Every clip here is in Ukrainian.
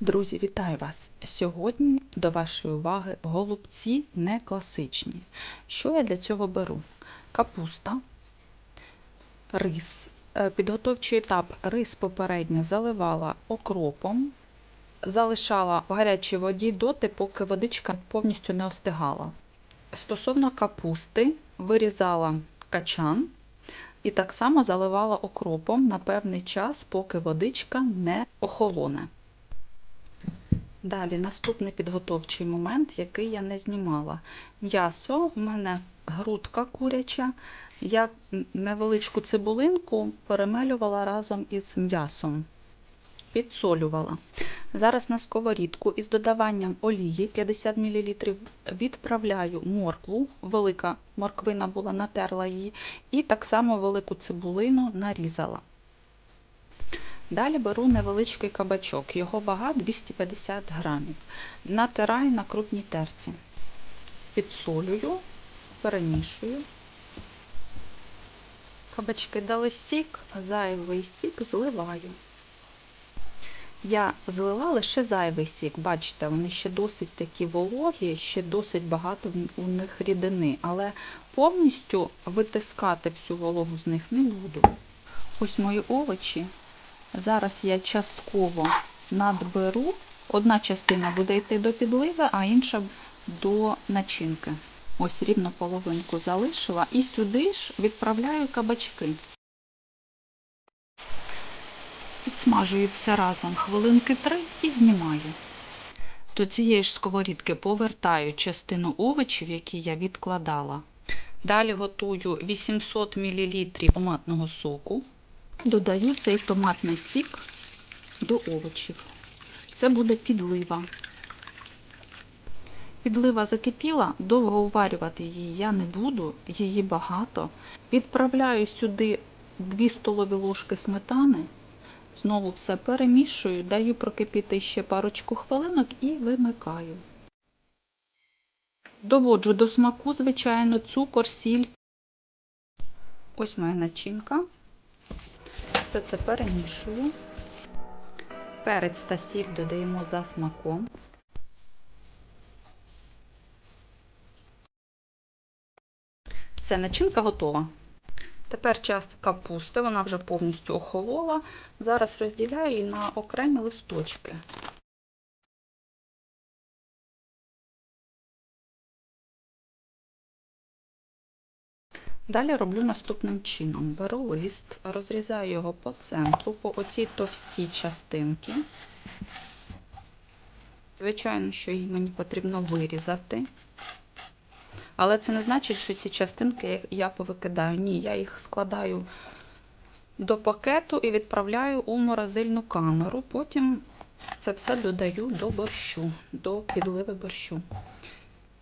Друзі, вітаю вас! Сьогодні до вашої уваги голубці не класичні. Що я для цього беру? Капуста, рис. Е, Підготовчий етап рис попередньо заливала окропом, залишала в гарячій воді доти, поки водичка повністю не остигала. Стосовно капусти, вирізала качан і так само заливала окропом на певний час, поки водичка не охолоне. Далі наступний підготовчий момент, який я не знімала. М'ясо у мене грудка куряча. Я невеличку цибулинку перемелювала разом із м'ясом, підсолювала. Зараз на сковорідку із додаванням олії 50 мл відправляю моркву, велика морквина була, натерла її, і так само велику цибулину нарізала. Далі беру невеличкий кабачок, його вага 250 грамів. Натираю на крупній терці. Підсолюю, перемішую. Кабачки дали сік, зайвий сік зливаю. Я злила лише зайвий сік. Бачите, вони ще досить такі вологі, ще досить багато у них рідини, але повністю витискати всю вологу з них не буду. Ось мої овочі. Зараз я частково надберу. Одна частина буде йти до підливи, а інша до начинки. Ось рівно половинку залишила. І сюди ж відправляю кабачки. Підсмажую все разом хвилинки три і знімаю. До цієї ж сковорідки повертаю частину овочів, які я відкладала. Далі готую 800 мл томатного соку. Додаю цей томатний сік до овочів. Це буде підлива. Підлива закипіла, довго уварювати її я не буду, її багато. Відправляю сюди 2 столові ложки сметани. Знову все перемішую, даю прокипіти ще парочку хвилинок і вимикаю. Доводжу до смаку, звичайно, цукор, сіль. Ось моя начинка. Все це перемішую. Перець та сіль додаємо за смаком. Все, начинка готова. Тепер час капусти, вона вже повністю охолола. Зараз розділяю її на окремі листочки. Далі роблю наступним чином. Беру лист, розрізаю його по центру, по оцій товстій частинці. Звичайно, що її мені потрібно вирізати. Але це не значить, що ці частинки я повикидаю. Ні, я їх складаю до пакету і відправляю у морозильну камеру. Потім це все додаю до борщу, до підливи борщу.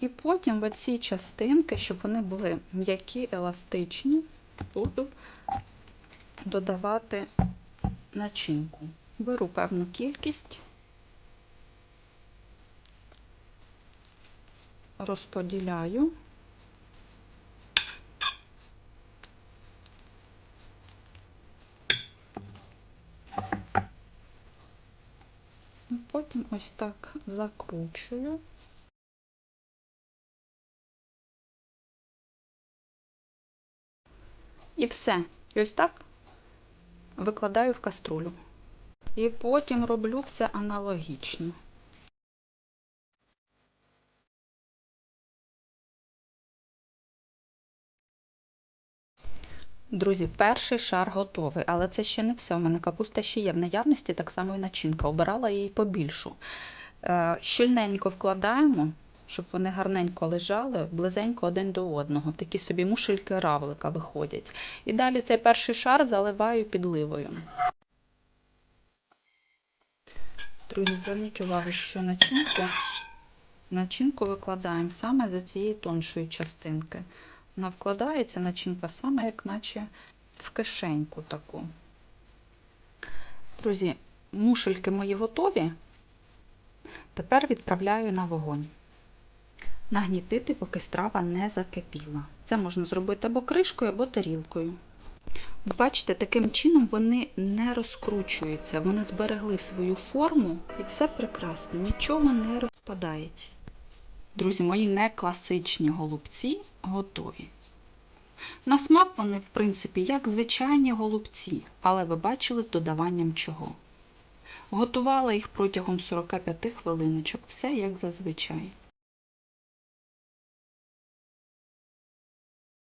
І потім в ці частинки, щоб вони були м'які, еластичні, буду додавати начинку. Беру певну кількість, розподіляю. Потім ось так закручую. І все. І ось так викладаю в каструлю. І потім роблю все аналогічно. Друзі, перший шар готовий, але це ще не все. У мене капуста ще є в наявності, так само і начинка. Обирала її побільшу. Е, щільненько вкладаємо, щоб вони гарненько лежали, близенько один до одного. Такі собі мушельки равлика виходять. І далі цей перший шар заливаю підливою. Друзі, зверніть увагу, що начинку, начинку викладаємо саме з цієї тоншої частинки. Вона вкладається начинка саме, як наче в кишеньку таку. Друзі, мушельки мої готові. Тепер відправляю на вогонь. Нагнітити, поки страва не закипіла. Це можна зробити або кришкою, або тарілкою. Бачите, таким чином вони не розкручуються, вони зберегли свою форму і все прекрасно, нічого не розпадається. Друзі, мої не класичні голубці готові. На смак вони, в принципі, як звичайні голубці, але ви бачили з додаванням чого. Готувала їх протягом 45 хвилиночок, все як зазвичай.